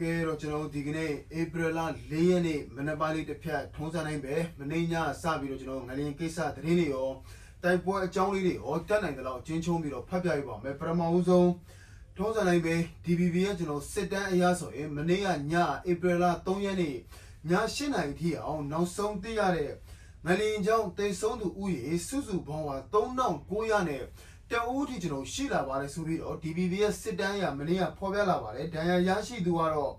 ကဲတော့ကျွန်တော်တို့ဒီကနေ့ဧပြီလ၄ရက်နေ့မနက်ပိုင်းလေးတစ်ဖြတ်ထုံးစံတိုင်းပဲမနေ့ညစပြီးတော့ကျွန်တော်တို့ငလျင်ကိစ္စသတင်းတွေရောတိုက်ပွဲအကြောင်းလေးတွေရောတက်နိုင်တဲ့လောက်အချင်းချုံးပြီးတော့ဖတ်ပြရပါမယ်ပထမဦးဆုံးထုံးစံတိုင်းပဲ DBB ရဲ့ကျွန်တော်စစ်တမ်းအရဆိုရင်မနေ့ကညဧပြီလ3ရက်နေ့ည8နာရီထိအောင်နောက်ဆုံးသိရတဲ့ငလျင်ကြောင့်တိတ်ဆုံးသူဥယေစုစုပေါင်းဟာ3900နဲ့ တအူးထိကျွန်တော်ရှိလာပါတယ်ဆိုပြီးတော့ DBB ရဲ့စစ်တမ်းအရမနေ့ကဖော်ပြလာပါတယ်ဒဏ်ရာရရှိသူကတော့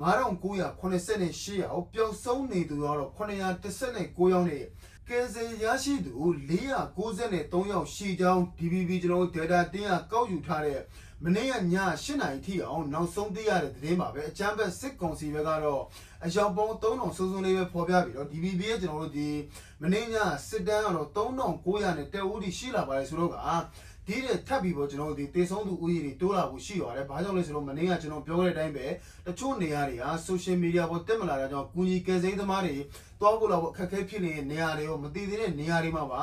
9988ရောက်ပျောက်ဆုံးနေသူကတော့919ယောက်နဲ့ကယ်ဆယ်ရရှိသူ493ယောက်ရှိကြောင်း DBB ကျွန်တော်တို့ data တင်းကကောက်ယူထားတဲ့ မနေ့ကည8နာရီထိအောင်နောက်ဆုံးသိရတဲ့သတင်းပါပဲအချမ်းဘက်စစ်ကောင်စီဘက်ကတော့အယောက်ပေါင်း3000စုံစုံလေးပဲဖော်ပြပြီးတော့ DBB ရဲ့ကျွန်တော်တို့ဒီမနေ့ညစစ်တမ်းကတော့3900နဲ့တက်ဦးတီရှိလာပါတယ်ဆိုတော့ကဒီတဲ့ထပ်ပြီးတော့ကျွန်တော်တို့ဒီတေဆုံးသူဥယျာဉ်တွေတိုးလာဖို့ရှိရတယ်။ဘာကြောင့်လဲဆိုတော့မနေ့ကကျွန်တော်ပြောခဲ့တဲ့အတိုင်းပဲတချို့နေရာတွေဟာ social media ပေါ်တက်မလာတာကြောင့်ကူညီကယ်ဆယ်ရေးသမားတွေတွားဖို့လာဖို့အခက်အခဲဖြစ်နေတဲ့နေရာတွေရောမတည်သေးတဲ့နေရာတွေမှာပါ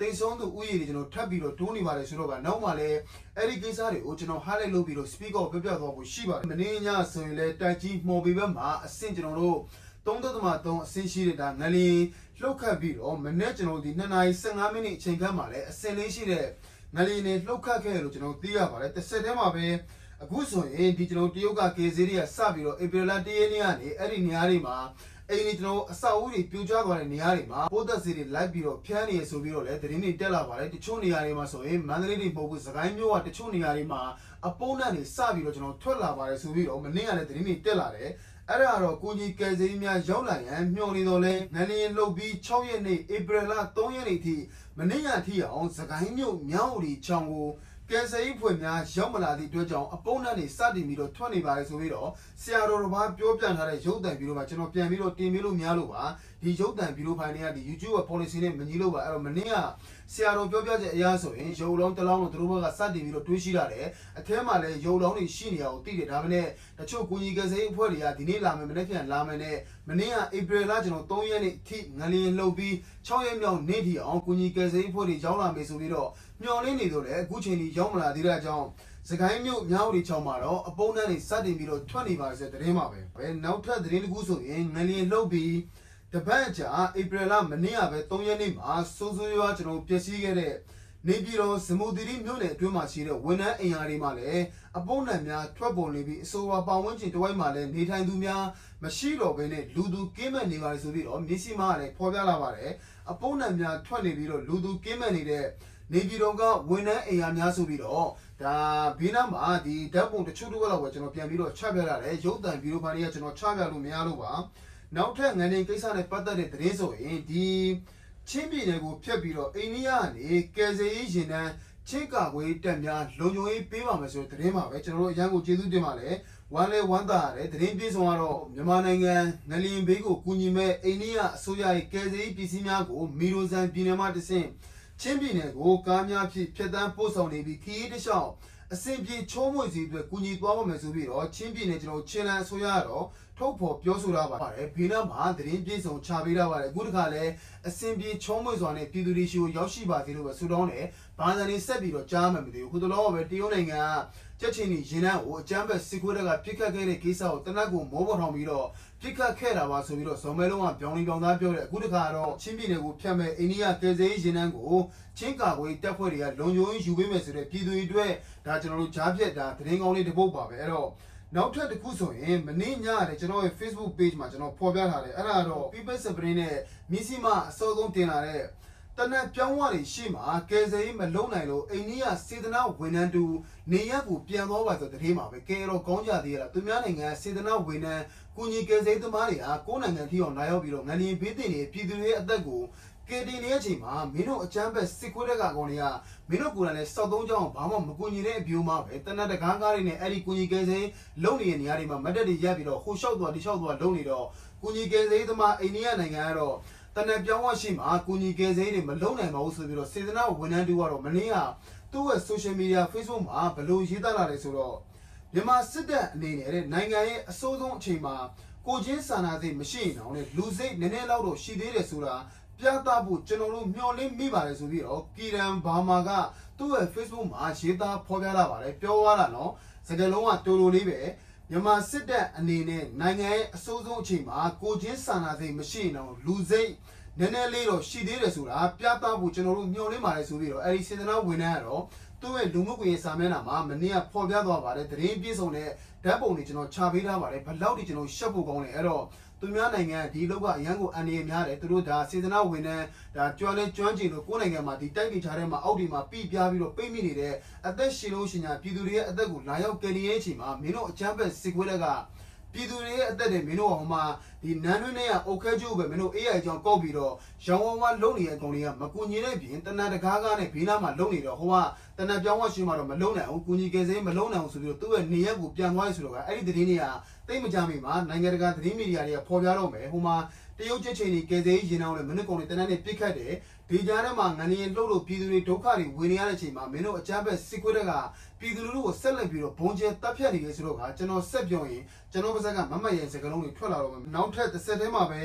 တိတ်ဆုံးသူဥယျာဉ်တွေကျွန်တော်ထပ်ပြီးတော့တိုးနေပါတယ်ဆိုတော့ကနောက်မှလည်းအဲ့ဒီကိစ္စတွေကိုကျွန်တော် highlight လုပ်ပြီးတော့ speak out ပြပြသွားဖို့ရှိပါတယ်။မနေ့ညဆိုရင်လည်းတိုက်ကြီးမှော်ပြီးဘက်မှာအဆင့်ကျွန်တော်တို့3.3အဆင့်ရှိတဲ့ဒါငလင်လှုပ်ခတ်ပြီးတော့မနေ့ကျွန်တော်ဒီ2နာရီ15မိနစ်အချိန်ခန့်မှာလည်းအဆင့်လေးရှိတဲ့ငလင်တွေလှုပ်ခတ်ခဲ့လို့ကျွန်တော်သိရပါတယ်တစ်ဆက်တည်းမှာပဲအခုဆိုရင်ဒီကျွန်တော်တရုတ်ကကေဇေးတွေကစပြီးတော့ဧပြီလ1ရက်နေ့ကနေအဲ့ဒီနေရာတွေမှာ အိမ်တွေကျွန်တော်အဆောက်အဦတွေပြိုကျသွားတဲ့နေရာတွေမှာပိုးသက်စီတွေလိုက်ပြီးတော့ဖျန်းနေရဆိုပြီးတော့လည်းသတင်းတွေတက်လာပါတယ်တချို့နေရာတွေမှာဆိုရင်မန္တလေးတွေပို့ဖို့စကိုင်းမြို့ကတချို့နေရာတွေမှာအပုံးနဲ့နေစပြီးတော့ကျွန်တော်ထွက်လာပါတယ်ဆိုပြီးတော့မနေ့ကလည်းသတင်းတွေတက်လာတယ်အဲ့ဒါကတော့ကိုကြီးကယ်ဆယ်ရေးများရောက်လာရန်မျှော်နေတော်လဲငလျင်လှုပ်ပြီး6ရက်နေ့ဧပြီလ3ရက်နေ့ထိမနေ့ကထိအောင်စကိုင်းမြို့မြောင်းဦးဒီချောင်းကို ကယ်ဆယ်ရေးဖွဲ့များရောက်မလာသည့်အတွက်ကြောင့်အပုံးနဲ့နေစတင်ပြီးတော့ထွက်နေပါတယ်ဆိုပြီးတော့ဆရာတော်တော်ဘာပြောပြထားတဲ့ရုပ်တံပြီးတော့မှကျွန်တော်ပြန်ပြီးတော့တင်ပြလို့များလို့ပါဒီရုပ်တံပြီးတော့ဖိုင်တွေကဒီ YouTube က policy နဲ့မညီလို့ပါအဲ့တော့မနေ့ကဆရာတော်ပြောပြချက်အရာဆိုရင်ရုပ်လုံးတစ်လောင်းလုံးသူတို့ဘက်ကစတင်ပြီးတော့တွေးရှိတာတယ်အထဲမှာလည်းရုပ်လုံးတွေရှိနေအောင်သိတယ်ဒါပေမဲ့တချို့ကိုကြီးကယ်ဆယ်ရေးအဖွဲ့တွေကဒီနေ့လာမယ်မနေ့ပြန်လာမယ်နဲ့မနေ့ကဧပြီလကျွန်တော်3ရက်နေ့ထိငလျင်လှုပ်ပြီး6ရက်မြောက်နေ့ထိအောင်ကိုကြီးကယ်ဆယ်ရေးအဖွဲ့တွေရောက်လာမယ်ဆိုပြီးတော့မျှော်လင့်နေတော့လေအခုချိန်ကြီးရောက်မလာသေးတဲ့အကြောင်းစကိုင်းမြို့မြောက်ရီချောင်းမှာတော့အပုံးတန်းတွေစတင်ပြီးတော့ထွက်နေပါစေတဲ့သတင်းပါပဲပဲနောက်ထပ်သတင်းတစ်ခုဆိုရင်ငလျင်လှုပ်ပြီး တပတ်အကြာဧပြီလမနေ့ကပဲ3ရက်နေ့မှာစိုးစိုးရွားကျွန်တော်ပျက်စီးခဲ့တဲ့နေပြည်တော်ဇမူတီရီမြို့နယ်အတွင်းမှာရှိတဲ့ဝန်ထမ်းအိမ်ယာတွေမှာလည်းအပုံးတန်များထွက်ပေါ်နေပြီးအဆိုပါပတ်ဝန်းကျင်တစ်ဝိုက်မှာလည်းနေထိုင်သူများမရှိတော့ဘဲနဲ့လူသူကင်းမဲ့နေပါလေဆိုပြီးတော့မျက်စိမှလည်းဖော်ပြလာပါတယ်အပုံးတန်များထွက်နေပြီးတော့လူသူကင်းမဲ့နေတဲ့နေပြည်တော်ကဝန်ထမ်းအိမ်ယာများဆိုပြီးတော့ဒါဘေးနားမှာဒီဓာတ်ပုံတချို့တော့လောက်ပဲကျွန်တော်ပြန်ပြီးတော့ချပြရတယ်ရုပ်တံဗီဒီယိုဖိုင်တွေကကျွန်တော်ချပြလို့မရလို့ပါ နောက်ထပ်ငန်းရင်ကိစ္စနဲ့ပတ်သက်တဲ့သတင်းဆိုရင်ဒီချင်းပြည်နယ်ကိုဖျက်ပြီးတော့အိန္ဒိယကနေကယ်ဆယ်ရေးရင်တန်းချင်းကာကွယ်တက်များလုံခြုံရေးပေးပါမယ်ဆိုတဲ့သတင်းပါပဲကျွန်တော်တို့အရန်ကိုကျေးဇူးတင်ပါတယ်ဝမ်းလဲဝမ်းသာရတယ်သတင်းပြေဆုံးကတော့မြန်မာနိုင်ငံငလျင်ဘေးကိုကူညီမဲ့အိန္ဒိယအစိုးရရဲ့ကယ်ဆယ်ရေးပစ္စည်းများကိုမီရိုဇန်ပြည်နယ်မှတဆင့်ချင်းပြည်နယ်ကိုကားများဖြင့်ဖြတ်တန်းပို့ဆောင်နေပြီးခရီးတစ်လျှောက်အဆင်ပြေချိုးမွေစီအတွက်ကူညီသွားပါမယ်ဆိုပြီးတော့ချင်းပြည်နယ်ကျွန်တော်ချင်းလန်အစိုးရကတော့ ထုတ်ဖော်ပြောဆိုထားပါတယ်ဘေးနားမှာသတင်းပြေဆုံးချပေးထားပါတယ်အခုတခါလဲအဆင်ပြေချိုးမွေစွာနဲ့ပြည်သူတွေရှိကိုရောက်ရှိပါစေလို့ပဲဆုတောင်းတယ်ဘာသာနေဆက်ပြီးတော့ကြားမှမသိဘူးခုတလောကပဲတရုတ်နိုင်ငံကကြက်ချင်းကြီးရင်နှန်းကိုအကြမ်းဖက်စစ်ခွေးတွေကပြစ်ခတ်ခဲ့တဲ့ကိစ္စကိုတနက်ကိုမိုးပေါ်ထောင်ပြီးတော့ပြစ်ခတ်ခဲ့တာပါဆိုပြီးတော့ဇော်မဲလုံးကပြောင်းလီပြောင်းသားပြောတယ်အခုတခါတော့ချင်းပြည်နယ်ကိုဖျက်မဲ့အိန္ဒိယကယ်ဆယ်ရေးရင်နှန်းကိုချင်းကာကွယ်တပ်ဖွဲ့တွေကလုံခြုံရေးယူပေးမယ်ဆိုတဲ့ပြည်သူတွေအတွက်ဒါကျွန်တော်တို့ကြားဖြတ်တာသတင်းကောင်းလေးတစ်ပုဒ်ပါပဲအဲ့တော့ နောက်ထပ်တစ်ခုဆိုရင်မနေ့ညရတယ်ကျွန်တော်ရဲ့ Facebook page မှာကျွန်တော်ဖော်ပြထားတယ်အဲ့ဒါတော့ People Spring နဲ့မီစီမအစောဆုံးတင်လာတဲ့တနက်ပြောင်းဝတွေရှိမှာကယ်ဆယ်ရေးမလုံနိုင်လို့အိန္ဒိယစေတနာဝန်ထမ်းတူနေရက်ကိုပြန်သွားပါဆိုတဲ့သတင်းပါပဲကဲတော့ကောင်းကြသေးရလားသူများနိုင်ငံစေတနာဝန်ထမ်းကုညီကယ်ဆယ်ရေးသမားတွေဟာကိုယ်နိုင်ငံထိအောင်လာရောက်ပြီးတော့ငလျင်ဘေးတင်နေပြည်သူတွေအသက်ကို ကယ်တင်နေတဲ့အချိန်မှာမင်းတို့အချမ်းဘက်စစ်ခွေးတဲ့ကောင်တွေကမင်းတို့ကိုယ်တိုင်လည်းစောက်သုံးကြောင်းဘာမှမကူညီတဲ့အပြိုးမှပဲတနက်တကားကားတွေနဲ့အဲ့ဒီကုညီကယ်ဆယ်လုံနေတဲ့နေရာတွေမှာမတ်တက်တွေရက်ပြီးတော့ဟိုလျှောက်သွားဒီလျှောက်သွားလုံနေတော့ကုညီကယ်ဆယ်သမားအိန္ဒိယနိုင်ငံကတော့တနက်ပြောင်းဝရှိမှာကုညီကယ်ဆယ်တွေမလုံနိုင်ပါဘူးဆိုပြီးတော့စေတနာဝန်ထမ်းတူကတော့မနေ့ကသူ့ရဲ့ social media Facebook မှာဘယ်လိုရေးသားလာလဲဆိုတော့မြန်မာစစ်တပ်အနေနဲ့တဲ့နိုင်ငံရဲ့အစိုးဆုံးအချိန်မှာကိုချင်းစာနာစိတ်မရှိရင်တော့လေလူစိတ်နည်းနည်းလောက်တော့ရှိသေးတယ်ဆိုတာ ပြသဖို့ကျွန်တော်တို့မျှော်လင့်မိပါတယ်ဆိုပြီးတော့ကီရန်ဘာမာကသူ့ရဲ့ Facebook မှာရေးသားဖော်ပြလာပါတယ်ပြောသွားတာနော်စကားလုံးကတူတူလေးပဲမြန်မာစစ်တပ်အနေနဲ့နိုင်ငံရဲ့အစိုးဆုံးအချိန်မှာကိုချင်းစာနာစိတ်မရှိရင်တော့လူစိတ်နည်းနည်းလေးတော့ရှိသေးတယ်ဆိုတာပြသဖို့ကျွန်တော်တို့ညှော်လင့်ပါတယ်ဆိုပြီးတော့အဲဒီစေတနာဝန်ထမ်းကတော့သူ့ရဲ့လူမှုကွန်ရက်စာမျက်နှာမှာမနေ့ကဖော်ပြသွားပါတယ်သတင်းပြည့်စုံတဲ့ဓာတ်ပုံတွေကျွန်တော်ချပေးထားပါတယ်ဘယ်လောက်ထိကျွန်တော်ရှက်ဖို့ကောင်းလဲအဲ့တော့ သူများနိုင်ငံဒီလောကအရန်ကိုအန်ရည်များတယ်သူတို့ဒါစေတနာဝန်ထမ်းဒါကြွလဲကျွမ်းကျင်လို့ကိုယ်နိုင်ငံမှာဒီတိုက်တွေချားထဲမှာအောက်ဒီမှာပြပြပြီးတော့ပိတ်မိနေတဲ့အသက်ရှင်လို့ရှင်ညာပြည်သူတွေရဲ့အသက်ကိုလာရောက်ကယ်နေတဲ့အချိန်မှာမင်းတို့အချမ်းဘက်စစ်ခွေးလက်က ပြည်သူတွေရဲ့အသက်တွေမင်းတို့ဟိုမှာဒီနန်းတွင်းနဲ့အုတ်ခဲကျိုးပဲမင်းတို့ AI ကြောင့်ကောက်ပြီးတော့ရောင်းဝဝလုံနေတဲ့အကောင်တွေကမကူညီတဲ့ပြင်တနန်တကားကားနဲ့ဘေးနားမှာလုံနေတော့ဟိုကတနန်ပြောင်းဝရှင်မှာတော့မလုံနိုင်ဘူးကူညီကယ်ဆယ်မလုံနိုင်ဘူးဆိုပြီးတော့သူ့ရဲ့နေရက်ကိုပြန်သွားရဆိုတော့ကအဲ့ဒီသတင်းတွေကတိတ်မကြမိမှာနိုင်ငံတကာသတင်းမီဒီယာတွေကဖော်ပြတော့မယ်ဟိုမှာတရုတ်ချက်ချင်းတွေကယ်ဆယ်ရင်အောင်လေမနစ်ကောင်တွေတနန်နဲ့ပြစ်ခတ်တယ် ဒီကြားထဲမှာငန်းရင်လှုပ်လို့ပြည်သူတွေဒုက္ခတွေဝင်နေရတဲ့အချိန်မှာမင်းတို့အကြမ်းဖက်စစ်ခွေးတွေကပြည်သူလူထုကိုဆက်လက်ပြီးတော့ဘုံကျဲတပ်ဖြတ်နေတယ်ဆိုတော့ကကျွန်တော်ဆက်ပြောရင်ကျွန်တော်ပါဇက်ကမမတ်ရဲ့စကလုံးတွေထွက်လာတော့မယ်နောက်ထပ်တစ်ဆက်တည်းမှာပဲ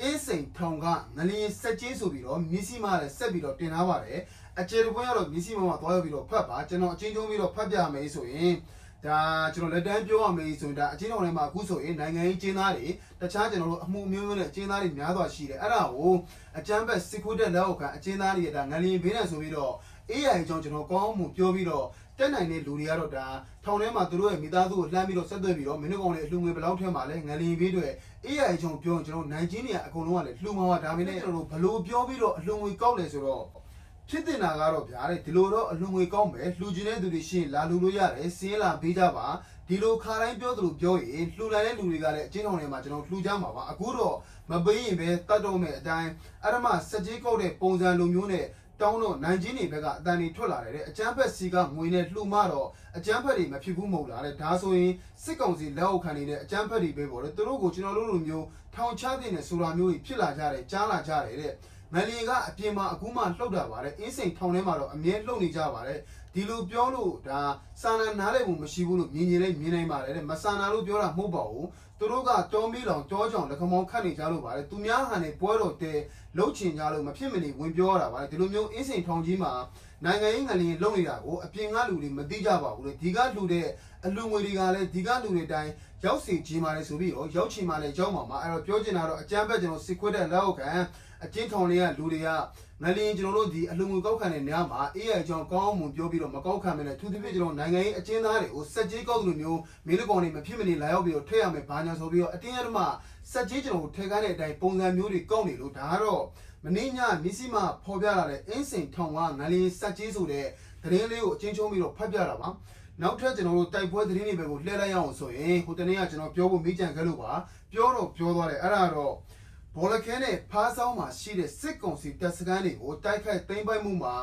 အေးစိန်ထောင်ကငလျင်စက်ကြီးဆိုပြီးတော့မြစီမာလည်းဆက်ပြီးတော့တင်ထားပါတယ်အကျေတပွင့်ကတော့မြစီမာမှာသွားရောက်ပြီးတော့ဖတ်ပါကျွန်တော်အချင်းချင်းပြီးတော့ဖတ်ပြမယ်ဆိုရင် ဒါကျွန်တော်လက်တန်းပြောရမယ်ဆိုရင်ဒါအချင်းတော်ထဲမှာအခုဆိုရင်နိုင်ငံရေးကျင်းသားတွေတခြားကျွန်တော်တို့အမှုမျိုးမျိုးနဲ့ကျင်းသားတွေများစွာရှိတယ်အဲ့ဒါကိုအချမ်းဘက်စစ်ခွတ်တဲ့လက်အောက်ခံအချင်းသားတွေဒါငလျင်ဘေးနဲ့ဆိုပြီးတော့ AI အကြောင်းကျွန်တော်ကောင်းမှုပြောပြီးတော့တက်နိုင်တဲ့လူတွေကတော့ဒါထောင်ထဲမှာသူတို့ရဲ့မိသားစုကိုလှမ်းပြီးတော့ဆက်သွယ်ပြီးတော့မင်းတို့ကောင်လေးအလှငွေဘယ်လောက်ထဲမှာလဲငလျင်ဘေးတွေ AI အကြောင်းပြောရင်ကျွန်တော်နိုင်ချင်းတွေကအကုန်လုံးကလည်းလှူမှာပါဒါပေမဲ့ကျွန်တော်တို့ဘလို့ပြောပြီးတော့အလှငွေကောက်လဲဆိုတော့ ဖြစ်တင်တာကတော့ဗျာတဲ့ဒီလိုတော့အလှငွေကောက်မယ်လှူကျင်တဲ့သူတွေရှရင်လာလှူလို့ရတယ်စင်းလာပေးကြပါဒီလိုခါတိုင်းပြောသလိုပြောရင်လှူလာတဲ့လူတွေကလည်းအချင်းတော်တွေမှာကျွန်တော်လှူကြမှာပါအခုတော့မပေးရင်ပဲတတ်တော့မယ်အတိုင်းအဲ့ဒါမှစက်ကြီးကောက်တဲ့ပုံစံလိုမျိုးနဲ့တောင်းတော့နိုင်ချင်းတွေဘက်ကအတန်တွေထွက်လာတယ်တဲ့အကျန်းဖက်စီကငွေနဲ့လှူမတော့အကျန်းဖက်တွေမဖြစ်ဘူးမဟုတ်လားတဲ့ဒါဆိုရင်စစ်ကောင်စီလက်အောက်ခံနေတဲ့အကျန်းဖက်တွေပဲပေါ့လေသူတို့ကိုကျွန်တော်တို့လိုမျိုးထောင်ချတဲ့နဲ့ဆိုတာမျိုးတွေဖြစ်လာကြတယ်ကြားလာကြတယ်တဲ့ မလီကအပြင်မှာအခုမှလှုပ်တာပါတဲ့အင်းစိန်ထောင်ထဲမှာတော့အမြဲလှုပ်နေကြပါတယ်ဒီလိုပြောလို့ဒါစာနာနားလည်မှုမရှိဘူးလို့မြင်ရင်လည်းမြင်နိုင်ပါတယ်တဲ့မစာနာလို့ပြောတာမဟုတ်ပါဘူးသူတို့ကတောမီးလောင်တောကြောင်လက်ခမောင်းခတ်နေကြလို့ပါတယ်သူများဟန်နေပွဲတော်တဲလှုပ်ချင်ကြလို့မဖြစ်မနေဝင်ပြောရတာပါတယ်ဒီလိုမျိုးအင်းစိန်ထောင်ကြီးမှာနိုင်ငံရေးငလျင်လုံနေတာကိုအပြင်ကလူတွေမသိကြပါဘူးလေဒီကလူတဲ့အလူငွေတွေကလည်းဒီကလူတွေတိုင်းရောက်စီခြင်းပါလေဆိုပြီးတော့ရောက်ချင်ပါလေရောက်မှာမှာအဲ့တော့ပြောချင်တာတော့အကြမ်းဖက်ကျွန်တော်စစ်ခွတ်တဲ့လက်အောက်ခံ အကျဉ်းထောင်တွေကလူတွေကငလျင်ကျွန်တော်တို့ဒီအလူငွေကောက်ခံတဲ့နေရာမှာ AI ကြောင့်ကောင်းမှုပြောပြီးတော့မကောက်ခံမနဲ့သူသဖြင့်ကျွန်တော်နိုင်ငံရေးအကျဉ်းသားတွေကိုစက်ကြီးကောက်လိုမျိုးမင်းတို့ကောင်တွေမဖြစ်မနေလာရောက်ပြီးတော့ထည့်ရမယ်ဘာညာဆိုပြီးတော့အတင်းအဓမ္မစက်ကြီးကျွန်တော်ထဲကတဲ့အတိုင်းပုံစံမျိုးတွေကောက်နေလို့ဒါကတော့မင်းညမစ္စည်းမဖော်ပြလာတဲ့အင်းစိန်ထောင်ကငလျင်စက်ကြီးဆိုတဲ့သတင်းလေးကိုအချင်းချုံးပြီးတော့ဖတ်ပြတာပါနောက်ထပ်ကျွန်တော်တို့တိုက်ပွဲသတင်းတွေပဲကိုလှည့်လိုက်ရအောင်ဆိုရင်ဟိုတနေ့ကကျွန်တော်ပြောဖို့မိကြံခဲ့လို့ပါပြောတော့ပြောသွားတယ်အဲ့ဒါတော့ ဘောလခဲနဲ့ဖားဆောင်မှာရှိတဲ့စစ်ကောင်စီတပ်စခန်းတွေကိုတိုက်ခိုက်သိမ်းပိုက်မှုမှာ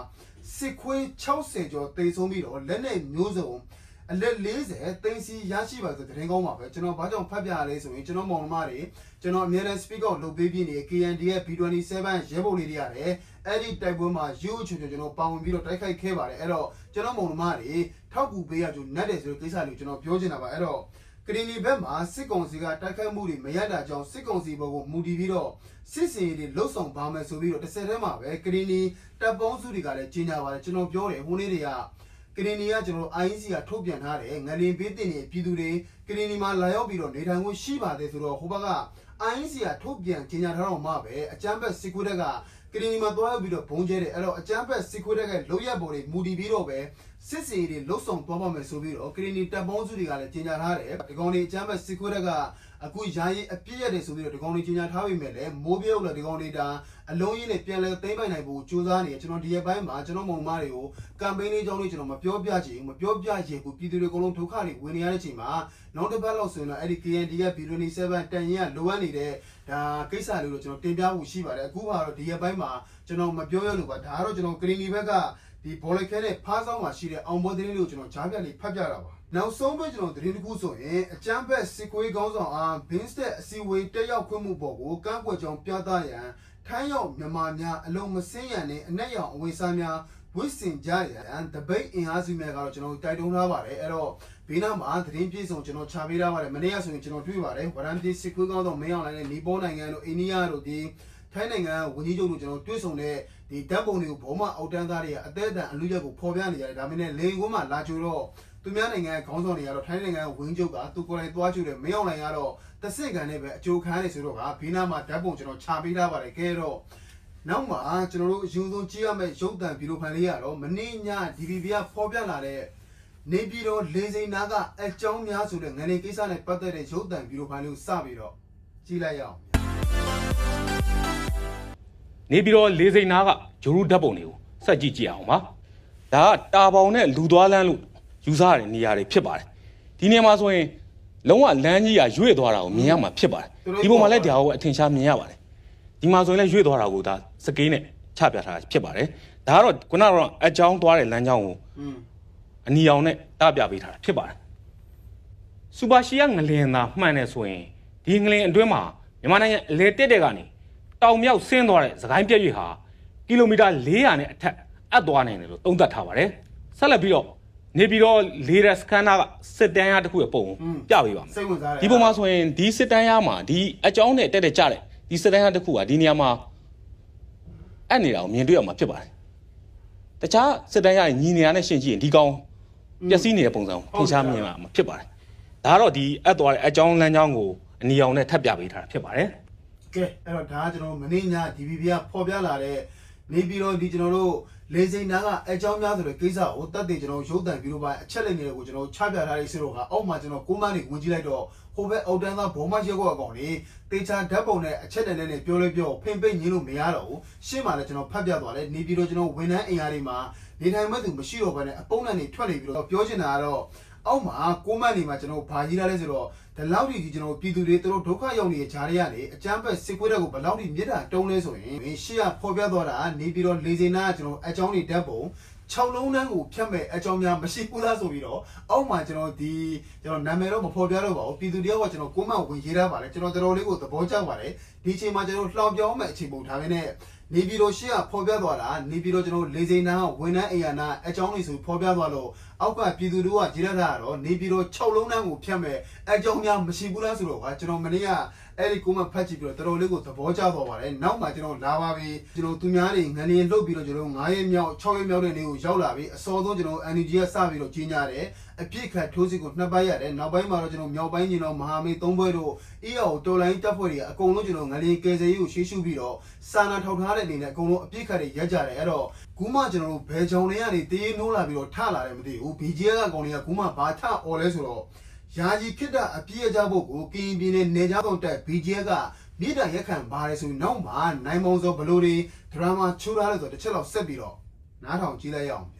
စစ်ခွေး60ကျော်တိတ်ဆုံးပြီးတော့လက်နဲ့မျိုးစုံအလက်40သိန်းစီရရှိပါဆိုတဲ့တင်ကောင်းပါပဲကျွန်တော်ဘာကြောင့်ဖတ်ပြရလဲဆိုရင်ကျွန်တော်မောင်နှမတွေကျွန်တော်အများနဲ့ speak out လုပ်ပေးပြနေ KND ရဲ့ B27 ရဲဘော်လေးတွေရတယ်အဲ့ဒီတိုက်ပွဲမှာရိုးချွချွကျွန်တော်ပါဝင်ပြီးတော့တိုက်ခိုက်ခဲ့ပါတယ်အဲ့တော့ကျွန်တော်မောင်နှမတွေထောက်ကူပေးရကြနတ်တယ်ဆိုတဲ့ကိစ္စလေးကိုကျွန်တော်ပြောချင်တာပါအဲ့တော့ ကရင်နီဘက်မှာစစ်ကောင်စီကတိုက်ခိုက်မှုတွေမရတာကြောင့်စစ်ကောင်စီဘက်ကိုမူတည်ပြီးတော့စစ်စင်တွေလှုပ်ဆောင်ပါမယ်ဆိုပြီးတော့တစ်ဆက်တည်းမှာပဲကရင်နီတပ်ပေါင်းစုတွေကလည်းကြီးညာပါတယ်ကျွန်တော်ပြောတယ်ဟိုနေ့တွေကကရင်နီကကျွန်တော် IEC ကထုတ်ပြန်ထားတယ်ငလင်ပေးတင်နေပြည်သူတွေကရင်နီမှာလာရောက်ပြီးတော့နေထိုင်ခွင့်ရှိပါတယ်ဆိုတော့ဟိုဘက်က IEC ကထုတ်ပြန်ကြီးညာထားတော့မှပဲအကြမ်းဖက်စစ်ကူတက်ကကရင်နီမှာတွားရောက်ပြီးတော့ဘုံကျဲတယ်အဲ့တော့အကြမ်းဖက်စစ်ခွေးတက်ကလုံရက်ပေါ်တွေမူတည်ပြီးတော့ပဲ စစ်စီတွေလှုပ်ဆောင်သွားပါမယ်ဆိုပြီးတော့ကရင်နီတပ်ပေါင်းစုတွေကလည်းကြေညာထားတယ်ဒီကောင်တွေအကြမ်းဖက်စစ်ခွေးတက်ကအခုယာယီအပြည့်ရတယ်ဆိုပြီးတော့ဒီကောင်တွေကြေညာထားပြီမဲ့လည်းမိုးပြုတ်လာဒီကောင်တွေဒါအလုံးရင်းနဲ့ပြန်လဲသိမ့်ပိုင်နိုင်ဖို့ကြိုးစားနေတယ်ကျွန်တော်ဒီရက်ပိုင်းမှာကျွန်တော်မုံမားတွေကိုကမ်ပိန်းလေးကြောင်းလေးကျွန်တော်မပြောပြချင်ဘူးမပြောပြချင်ဘူးပြည်သူတွေအကုန်လုံးဒုက္ခတွေဝင်နေရတဲ့အချိန်မှာနောက်တစ်ပတ်လောက်ဆိုရင်တော့အဲ့ဒီ KND က B27 တန်ရင်ကလိုအပ်နေတဲ့ဒါကိစ္စလေးကိုကျွန်တော်တင်ပြဖို့ရှိပါတယ်အခုကတော့ဒီရက်ပိုင်းမှာကျွန်တော်မပြောရလို့ပါဒါကတော့ကျွန်တော်ကရင်နီဘက်က ဒီဘောလခဲနဲ့ဖားဆောင်မှာရှိတဲ့အောင်ပွဲသတင်းလေးကိုကျွန်တော်ကြားပြလေးဖတ်ပြတာပါနောက်ဆုံးပဲကျွန်တော်သတင်းတစ်ခုဆိုရင်အကျန်းဖက်စစ်ကွေးကောင်းဆောင်အားဘင်းစတက်အစီအဝေးတက်ရောက်ခွင့်မှုပေါ်ကိုကန့်ကွက်ကြောင်းပြသရန်ထိုင်းရောက်မြန်မာများအလုံးမစင်းရန်နဲ့အနက်ရောင်အဝေးစားများဝစ်စင်ကြရန်တပိတ်အင်အားစုများကတော့ကျွန်တော်တိုက်တွန်းထားပါတယ်အဲ့တော့ဘေးနားမှာသတင်းပြေဆုံးကျွန်တော်ချပေးထားပါတယ်မနေ့ကဆိုရင်ကျွန်တော်တွေ့ပါတယ်ဝရန်တီစစ်ကွေးကောင်းဆောင်မင်းအောင်လိုင်းနဲ့နီပေါနိုင်ငံတို့အိန္ဒိယတို့ဒီထိုင်းနိုင်ငံဝန်ကြီးချုပ်တို့ကျွန်တော်တွေ့ဆုံတဲ့ ဒီဓာတ်ပုံတွေကိုဘောမအောက်တန်းသားတွေကအသက်အတန်အလူရက်ကိုဖော်ပြနေကြတယ်ဒါမင်းနဲ့လေကွန်းမှာလာကြတော့သူသူများနိုင်ငံခေါင်းဆောင်တွေကတော့ထိုင်းနိုင်ငံဝင်းချုပ်ကသူကိုယ်တိုင်သွားကြည့်တယ်မင်းအောင်နိုင်ကတော့တစ်စစ်ကန်နဲ့ပဲအကျိုးခံနေဆိုတော့ကဘေးနားမှာဓာတ်ပုံကျွန်တော်ခြာပေးထားပါတယ်ကဲတော့နောက်မှာကျွန်တော်တို့အယူဆုံးကြည့်ရမယ့်ရုပ်တံဗီဒီယိုဖိုင်လေးကတော့မနေ့ည DVB ကဖော်ပြလာတဲ့နေပြည်တော်လေစိန်နာကအကြောင်းများဆိုတဲ့ငနေကိစ္စနဲ့ပတ်သက်တဲ့ရုပ်တံဗီဒီယိုဖိုင်လေးကိုစပြီးတော့ကြည့်လိုက်ရအောင် နေပြီးတော့လေးစိန်နာကဂျိုရူဓာတ်ပုံတွေကိုစက်ကြည့်ကြည့်အောင်ပါဒါကတာပေါင်နဲ့လူသွားလန်းလို့ယူဆရတဲ့နေရာတွေဖြစ်ပါတယ်ဒီနေရာမှာဆိုရင်လုံးဝလမ်းကြီးကရွေ့သွားတာကိုမြင်ရမှာဖြစ်ပါတယ်ဒီပုံမှာလည်းဒါကိုအထင်ရှားမြင်ရပါတယ်ဒီမှာဆိုရင်လည်းရွေ့သွားတာကိုဒါစကေးနဲ့ချပြထားတာဖြစ်ပါတယ်ဒါကတော့ခုနကတော့အကြောင်းသွားတဲ့လမ်းကြောင်းကိုอืมအနီအောင်နဲ့တပြပေးထားတာဖြစ်ပါတယ်စူပါရှီယာငလင်သာမှန်တယ်ဆိုရင်ဒီငလင်အတွင်းမှာမြန်မာနိုင်ငံအလဲတက်တဲ့ကနေ တောင်မြောက်ဆင်းသွားတဲ့သခိုင်းပြည့်ရွေဟာကီလိုမီတာ400နဲ့အထက်အပ်သွားနိုင်တယ်လို့သုံးသပ်ထားပါတယ်ဆက်လက်ပြီးတော့နေပြီးတော့လေရစကန်နာကစစ်တန်းရတစ်ခုရဲ့ပုံကိုပြပေးပါမယ်စိတ်ဝင်စားတယ်ဒီပုံမှာဆိုရင်ဒီစစ်တန်းရမှာဒီအကြောင်းနဲ့တက်တက်ကြတဲ့ဒီစစ်တန်းရတစ်ခုကဒီနေရာမှာအပ်နေတာကိုမြင်တွေ့ရမှာဖြစ်ပါတယ်တခြားစစ်တန်းရရဲ့ညီနေရာနဲ့ရှင်းကြည့်ရင်ဒီကောင်ပျက်စီးနေတဲ့ပုံစံကိုထင်ရှားမြင်လာမှာဖြစ်ပါတယ်ဒါကတော့ဒီအပ်သွားတဲ့အကြောင်းလမ်းကြောင်းကိုအနီအောင်နဲ့ထပ်ပြပေးထားတာဖြစ်ပါတယ် ကဲအဲ့တော့ဒါကကျွန်တော်မင်းည DVB ကဖော်ပြလာတဲ့နေပြီးတော့ဒီကျွန်တော်တို့လေစိန်နာကအကြောင်းများဆိုတဲ့ကိစ္စကိုတက်တဲ့ကျွန်တော်ရုပ်တံပြီးတော့ပါအချက်လက်တွေကိုကျွန်တော်ချပြထားတဲ့စီတော့ကအောက်မှာကျွန်တော်ကိုမန်းနေဝင်ကြည့်လိုက်တော့ဟိုဘက်အောက်တန်းသားဘုံမရက်ကောအကောင်လေးတေချာဓာတ်ပုံနဲ့အချက်တန်နဲ့ပြောလဲပြောဖင်ပိတ်ညင်းလို့မရတော့ဘူးရှင်းပါလေကျွန်တော်ဖတ်ပြသွားတယ်နေပြီးတော့ကျွန်တော်ဝန်ထမ်းအင်အားတွေမှာနေထိုင်မဲ့သူမရှိတော့ဘဲနဲ့အပုံနဲ့နေထွက်နေပြီးတော့ပြောချင်တာကတော့အောက်မှာကိုမန့်နေမှာကျွန်တော်ဘာကြီးလာလဲဆိုတော့ ဒီလောက်ဒီကျွန်တော်ပြည်သူတွေသူတို့ဒုက္ခရောက်နေတဲ့ဂျားတွေကနေအကြမ်းဖက်စစ်ခွေးတဲ့ကိုဘယ်လောက်ဒီမြစ်တာတုံးလဲဆိုရင်ရှေ့ကဖော်ပြသွားတာနေပြီးတော့လေစင်နာကကျွန်တော်အကြောင်းတွေဓာတ်ပုံ6လုံးတန်းကိုဖြတ်မဲ့အကြောင်းများမရှိဘူးလားဆိုပြီးတော့အောက်မှာကျွန်တော်ဒီကျွန်တော်နာမည်တော့မဖော်ပြတော့ပါဘူးပြည်သူတယောက်ကကျွန်တော်ကိုမန့်ဝင်ရေးထားပါတယ်ကျွန်တော်တော်တော်လေးကိုသဘောကျပါတယ်ဒီအချိန်မှာကျွန်တော်လှောင်ပြောင်းမဲ့အချိန်ပုံထားခဲ့တဲ့နေ ပြည်တော်ရှေ့ကဖော်ပြသွားတာနေပြည်တော်ကျွန်တော်လေစိန်နာဝန်ထမ်းအိမ်ယာနာအကြောင်းတွေဆိုဖော်ပြသွားလို့အောက်ကပြည်သူတို့ကကြီးရတာကတော့နေပြည်တော်6လုံးတန်းကိုဖြတ်မဲ့အကြောင်းများမရှိဘူးလားဆိုတော့ကကျွန်တော်မနေ့ကအဲ့ဒီကိုမဖတ်ကြည့်ပြီးတော့တော်တော်လေးကိုသဘောကျသွားပါတယ်နောက်မှကျွန်တော်လာပါပြီကျွန်တော်သူများတွေငနေလှုပ်ပြီးတော့ကျွန်တော်9ရက်မြောက်6ရက်မြောက်တဲ့နေ့ကိုရောက်လာပြီအစောဆုံးကျွန်တော် NUG ကစပြီးတော့ကြီးညာတယ် အပြစ်ခတ်ထိုးစစ်ကိုနှစ်ပိုင်းရတယ်နောက်ပိုင်းမှာတော့ကျွန်တော်မြောက်ပိုင်းကျွန်တော်မဟာမိတ်၃ဘွဲတို့ EAO တော်လိုင်းတပ်ဖွဲ့တွေအကုန်လုံးကျွန်တော်ငလင်ကယ်ဆယ်ရေးကိုရှေ့ရှုပြီးတော့စာနာထောက်ထားတဲ့အနေနဲ့အကုန်လုံးအပြစ်ခတ်တွေရက်ကြတယ်အဲ့တော့ကူးမကျွန်တော်တို့ဘယ်ကြောင်တွေကနေတေးနိုးလာပြီးတော့ထလာတယ်မသိဘူး BGL ကကောင်တွေကကူးမဘာထអော်လဲဆိုတော့ယာကြီးခစ်တာအပြည့်အကြဖို့ကိုကရင်ပြည်နယ်နေကြားတော်တက် BGL ကမြေတားရက်ခံပါတယ်ဆိုရင်နောက်မှာနိုင်မုံစောဘလို့တွေဒရာမာချိုးထားလို့ဆိုတော့တစ်ချက်လောက်ဆက်ပြီးတော့နားထောင်ကြည့်လိုက်ရအောင်ဗျာ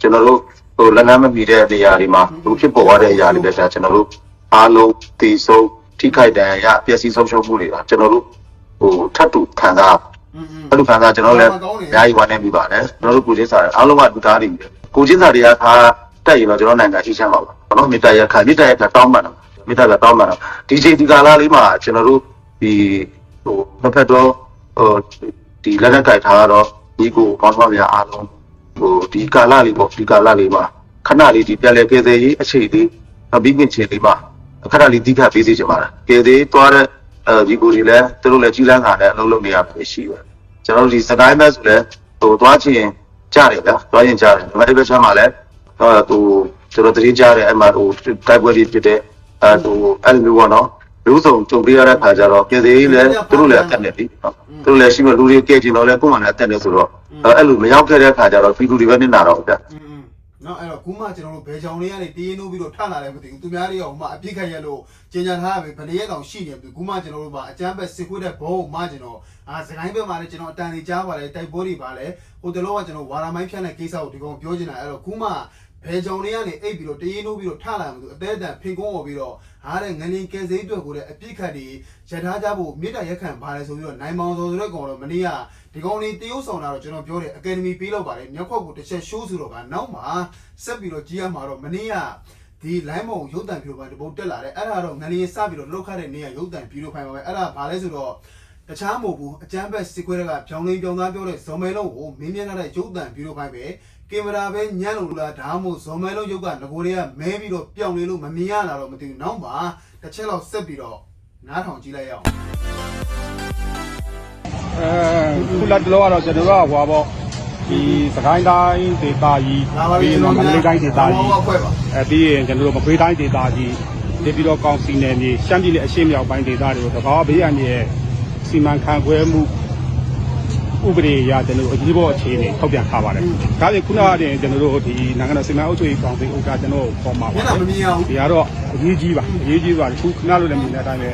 ကျွန်တော်တို့ဟိုလက်နက်မမီတဲ့နေရာတွေမှာသူဖြစ်ပေါ်သွားတဲ့အရာတွေပဲဆရာကျွန်တော်တို့အားလုံးတည်ဆုံးထိခိုက်ဒဏ်ရာရပျက်စီးဆုံးရှုံးမှုတွေကကျွန်တော်တို့ဟိုထပ်တူခံစားอืมအဲ့လိုခံစားကျွန်တော်တို့လည်းအများကြီးဝမ်းနေမိပါတယ်ကျွန်တော်တို့ကိုချင်းစာတွေအားလုံးကလူသားတွေပဲကိုချင်းစာတွေကခါတက်ရင်တော့ကျွန်တော်နိုင်ငံရှိချမ်းပါဘူးဘာလို့မေတ္တာရခံမေတ္တာရခံတောင်းမှန်တော့မေတ္တာကတောင်းမှန်တော့ဒီချိန်ဒီကာလလေးမှာကျွန်တော်တို့ဒီဟိုတစ်ဖက်တော့ဟိုဒီလက်နက်ကြိုက်ထားတော့ဒီကိုကောင်းဆောင်များအားလုံး ဟိုဒီကာလလေးပေါ့ဒီကာလလေးမှာခဏလေးဒီပြန်လဲကဲသေးရေးအခြေသေးအပြီးပြင်ချေလေးမှာခဏလေးဒီကပေးသေးချင်ပါတယ်ကဲသေးသွားတဲ့အဲဒီကိုကြီးလဲသူတို့လည်းကြီးလန်းခါနဲ့အလုံးလုံးနေရပဲရှိပဲကျွန်တော်တို့ဒီစကိုင်းမက်ဆိုလဲဟိုသွားချင်ကြတယ်ဗျာသွားရင်ကြတယ်ဒါပေမဲ့အဲ့ဘက်ချမ်းမှာလဲဟိုဟိုကျွန်တော်တတိကြတယ်အဲ့မှာဟိုတိုက်ပွဲလေးဖြစ်တဲ့အဲဟိုအဲ့လိုမျိုးပေါ့နော်လူဆောင်ကြုံပြရတဲ့ခါကျတော့ကဲသေးလဲသူတို့လည်းအတက်နေပြီဟုတ်သူတို့လည်းရှိမလူတွေကဲချင်တော့လဲကိုယ်မှလည်းအတက်နေဆိုတော့ အဲ့လိုမရောက်ခဲ့တဲ့ခါကျတော့ပြည်သူတွေပဲနေတာတော့ဗျာอืมနော်အဲ့တော့ကူမကျွန်တော်တို့ဘယ်ကြောင်လေးကနေတေးနိုးပြီးတော့ထလာတယ်မသိဘူးသူများတွေကဟိုမှာအပြစ်ခတ်ရက်လို့ကျင်ညာထားရပြီဘယ်ရက်တောင်ရှိနေပြီကူမကျွန်တော်တို့ပါအကျမ်းပဲစစ်ခွေးတဲ့ဘုံမကျွန်တော်အာစကိုင်းဘက်မှာလည်းကျွန်တော်အတန်လေးကြားပါတယ်တိုက်ပွဲတွေပါလဲဟိုတလောကကျွန်တော်ဝါရာမိုင်းဖြတ်တဲ့ကိစ္စကိုဒီကောင်ပြောချင်တာအဲ့တော့ကူမဘယ်ကြောင်လေးကနေအိပ်ပြီးတော့တေးနိုးပြီးတော့ထလာမှဆိုအသေးအတန်ဖင်ကုန်းော်ပြီးတော့ဟာတဲ့ငလင်ကဲစိမ်းအတွက်ကိုလည်းအပြစ်ခတ်တွေရထားကြဖို့မြေတားရက်ခံပါတယ်ဆိုပြီးတော့နိုင်မောင်စောဆိုတဲ့ကောင်တော့မနေ့က ဒီကောင်လေးတရုတ်ဆောင်တာတော့ကျွန်တော်ပြောတယ်အကယ်ဒမီပေးလောက်ပါတယ်မြောက်ခွက်ကိုတစ်ချက်ရှိုးဆိုတော့ကနောက်မှာဆက်ပြီးတော့ကြီးရမှာတော့မနေ့ကဒီ line မုံရုပ်တံပြိုပိုင်းတပုံတက်လာတယ်အဲ့ဒါတော့ငလျင်စပြီးတော့လောက်ခတဲ့နေရရုပ်တံပြိုပိုင်းပါပဲအဲ့ဒါဘာလဲဆိုတော့တခြားမဟုတ်ဘူးအကျမ်းဘက်စစ်ခွဲကဖြောင်းလင်းပြောင်းသားပြောတဲ့ဇော်မဲလုံးကိုမင်းမြန်းထားတဲ့ရုပ်တံပြိုပိုင်းပဲကင်မရာပဲညံ့လို့လားဒါမှမဟုတ်ဇော်မဲလုံးရုပ်ကငကိုတွေကမဲပြီးတော့ပြောင်းနေလို့မမြင်ရလာတော့မသိဘူးနောက်မှာတစ်ချက်လောက်ဆက်ပြီးတော့နားထောင်ကြည့်လိုက်ရအောင် အဲခုလက်တလောကတော့ကျွန်တော်တို့ကဟွာပေါ့ဒီစကိုင်းတိုင်းဒေသကြီးလာပါပြီပြီးကျွန်ရင်တော်မန္တလေးတိုင်းဒေသကြီးဘောအဖွဲ့ပါအဲပြီးရင်ကျွန်တော်တို့မကွေးတိုင်းဒေသကြီးဒီပြီးတော့ကောင်စီနယ်မြေရှမ်းပြည်နယ်အရှေ့မြောက်ပိုင်းဒေသတွေကိုတကားဘေးရန်ရဲ့စီမံခန့်ခွဲမှု ဥပဒေအရကျွန်တော်တို့အကြီးပေါ်အခြေအနေထုတ်ပြန်ထားပါတယ်။ဒါပြင်ခုနကတည်းကကျွန်တော်တို့ဒီနိုင်ငံတော်စီမံအုပ်ချုပ်ရေးကောင်စီဥက္ကဋ္ဌကျွန်တော်တို့ပေါ်မှာမျပါက်နှာမမြင်အောင်ဒီကတော့အရေးကြီးပါအရေးကြီးပါခုခဏလိုလည်းမြင်တဲ့အတိုင်းပဲ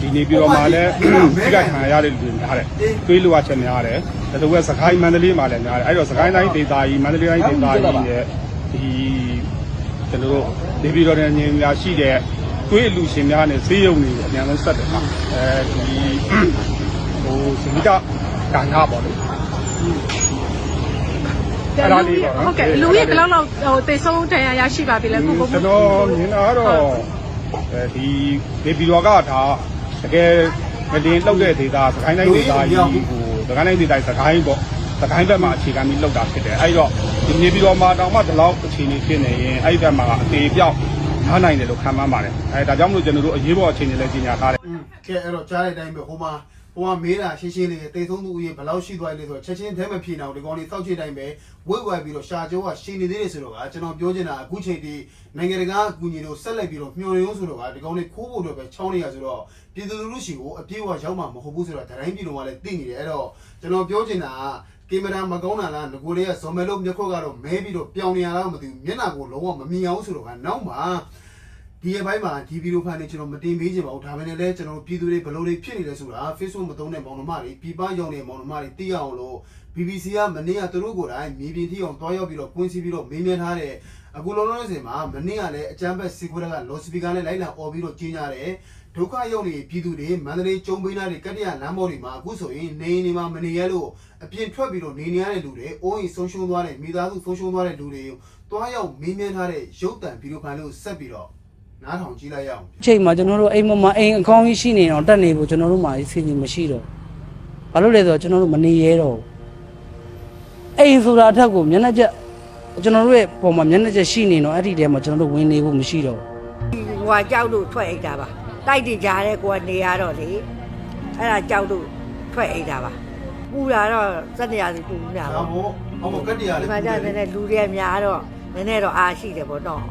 ဒီနေပြီးတော့မှလည်းဒီကခံရတဲ့လူတွေများတယ်တွေးလိုအပ်ချက်များတယ်ဒါဆိုကစကိုင်းမန္တလေးမှာလည်းများတယ်အဲ့တော့စကိုင်းတိုင်းဒေသကြီးမန္တလေးတိုင်းဒေသကြီးရဲ့ဒီကျွန်တော်တို့နေပြီးတော့လည်းညင်များရှိတဲ့တွေးလူရှင်များနဲ့ဈေးရုံတွေအများဆုံးဆက်တယ်ပါအဲဒီဟိုစမိ ကကဏ္ဍပေါ့လေအဲ့ဒါလေးပါနော်ဟုတ်ကဲ့လူကြီးဘယ်လောက်လောက်ဟိုတေဆုံးတန်ရာရရှိပါပြီလဲကိုကိုကျွန်တော်မြင်တာကတော့အဲဒီဒေဘီတော်ကဒါတကယ်မတင်လောက်တဲ့ဒေတာစကိုင်းတိုင်းဒေတာကြီးဟိုစကိုင်းတိုင်းဒေတာစကိုင်းပေါ့စကိုင်းဘက်မှာအခြေခံပြီးလောက်တာဖြစ်တယ်အဲ့တော့ဒီနေပြီးတော့မှတောင်မှဒီလောက်အခြေအနေဖြစ်နေရင်အဲ့ဒီဘက်မှာအသေးပြောက်နားနိုင်တယ်လို့ခံမှန်းပါတယ်အဲဒါကြောင့်မလို့ကျွန်တော်တို့အရေးပေါ်အခြေအနေလည်းကြီးညာထားတယ်อืมကဲအဲ့တော့ကြားတဲ့အတိုင်းပဲဟိုမှာ ဟိုကမေးတာရှင်းရှင်းလေးတိတ်ဆုံးသူဦးရေဘယ်လောက်ရှိသွားလဲဆိုတော့ချက်ချင်းတဲမဖြေနိုင်အောင်ဒီကောင်လေးတောက်ချတိုင်းပဲဝိတ်ဝိုက်ပြီးတော့ရှာကျိုးကရှင်းနေသေးတယ်ဆိုတော့ကကျွန်တော်ပြောချင်တာအခုချိန်ဒီနိုင်ငံတကာအကူအညီတို့ဆက်လက်ပြီးတော့မျှော်ရုံးဆိုတော့ကဒီကောင်လေးခိုးဖို့တော့ပဲချောင်းနေရဆိုတော့ပြည်သူလူထုရှိကိုအပြည့်အဝရောက်မှာမဟုတ်ဘူးဆိုတော့တိုင်းပြည်လုံးကလည်းသိနေတယ်အဲ့တော့ကျွန်တော်ပြောချင်တာကကင်မရာမကောင်းတာလားငကိုလေးကဇော်မဲလို့မျက်ခွက်ကတော့မဲပြီးတော့ပြောင်းနေရလားမသိဘူးမျက်နှာကိုလုံးဝမမြင်အောင်ဆိုတော့ကနောက်မှာ ဒီရဲ့ဘိုင်းမှာဒီဗီဒီယိုဖိုင်လေးကျွန်တော်မတင်ပေးချင်ပါဘူးဒါပေမဲ့လည်းကျွန်တော်ပြည်သူတွေဘယ်လိုတွေဖြစ်နေလဲဆိုတာ Facebook မသုံးတဲ့မောင်နှမတွေပြည်ပရောက်နေတဲ့မောင်နှမတွေသိရအောင်လို့ BBC ကမနေ့ကသူတို့ကိုယ်တိုင်မြေပြင်ထိအောင်တွားရောက်ပြီးတော့ကွင်းစီပြီးတော့မေးမြန်းထားတဲ့အခုလုံးလုံးစင်မှာမနေ့ကလည်းအကြမ်းဖက်စီကွဲကလော်စပီကာနဲ့လိုက်လာអော်ပြီးတော့ကြီးညာတယ်ဒုက္ခရောက်နေတဲ့ပြည်သူတွေမန္တလေးကျုံပေးနာတွေကတ္တရလမ်းပေါ်တွေမှာအခုဆိုရင်နေနေမှာမနေရလို့အပြင်ထွက်ပြီးတော့နေနေရတဲ့လူတွေအိုးအိမ်ဆုံးရှုံးသွားတဲ့မိသားစုဆုံးရှုံးသွားတဲ့လူတွေတွားရောက်မေးမြန်းထားတဲ့ရုပ်တံဗီဒီယိုဖိုင်လေးကိုဆက်ပြီးတော့ နားထောင်ကြည့်လိုက်ရအောင်အချိန်မှာကျွန်တော်တို့အိမ်မမှာအိမ်အကောင်းကြီးရှိနေတော့တက်နေဖို့ကျွန်တော်တို့မှာစီစဉ်မရှိတော့ဘာလို့လဲဆိုတော့ကျွန်တော်တို့မနေရဲတော့ဘူးအိမ်ဆိုတာအထက်ကိုမျက်နှာချက်ကျွန်တော်တို့ရဲ့ပုံမှာမျက်နှာချက်ရှိနေတော့အဲ့ဒီထဲမှာကျွန်တော်တို့ဝင်နေဖို့မရှိတော့ဘူးဟိုကကြောက်လို့ထွက်အိတ်တာပါတိုက်တကြားတဲ့ကိုကနေရတော့လေအဲ့ဒါကြောက်လို့ထွက်အိတ်တာပါပူတာတော့စက်နေရစီပူနေတာဒါပေါ့မို့အမကတ္တရဒီလေးမှာကျတဲ့လူတွေများတော့နည်းနည်းတော့အားရှိတယ်ပေါ့နော်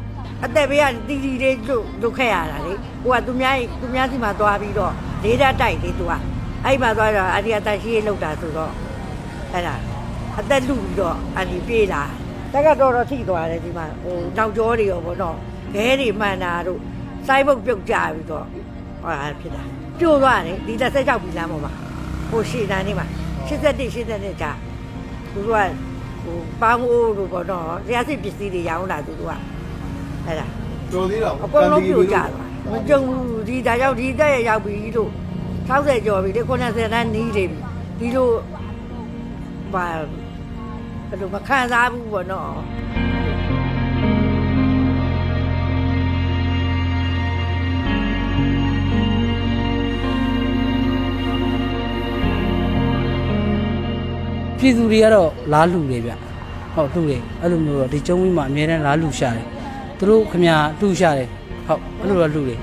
အသက်ဘေးကတီတီလေးတို့လုခဲ့ရတာလေကိုကသူများသူများစီမှာသွားပြီးတော့လေးဓာတ်တိုက်လေသူကအဲ့မှာသွားတော့အဒီအသက်ရှိရေးလောက်တာဆိုတော့အဲ့ဒါအသက်လူပြီးတော့အဒီပြေးလာတက်ကတော့တော့ထိသွားတယ်ဒီမှာဟိုနောက်ကျောတွေရောပေါ့နော်ခဲတွေမှန်တာတို့စိုင်းပုတ်ပြုတ်ကြပြီးတော့ဟောဖြစ်တာပြိုသွားတယ်ဒီလက်ဆက်ကြောက်ပြီးလမ်းပေါ်မှာဟိုရှေ့တန်းနေမှာ81 82ကြာသူတို့ကဟိုပန်းအိုးတို့ပေါ့နော်လျှက်စစ်ပစ္စည်းတွေရောင်းလာသူတို့က အဲ့ဒါတော်သေးတာအကုန်လုံးပြိုကြသွားမကြုံဘူးဒီဒါကြောင့်ဒီတက်ရရောက်ပြီလို့60ကျော်ပြီလေ90တန်းနီးနေပြီဒီလိုဘာဘယ်လိုမခံစားဘူးပေါ့နော်ပြည်သူတွေကတော့လားလူတွေဗျဟုတ်လူတွေအဲ့လိုမျိုးတော့ဒီကျုံးကြီးမှာအများတန်းလားလူရှာတယ် သူတို့ခမရလှူရှာတယ်ဟုတ်အဲ့လိုတော့လှူတယ်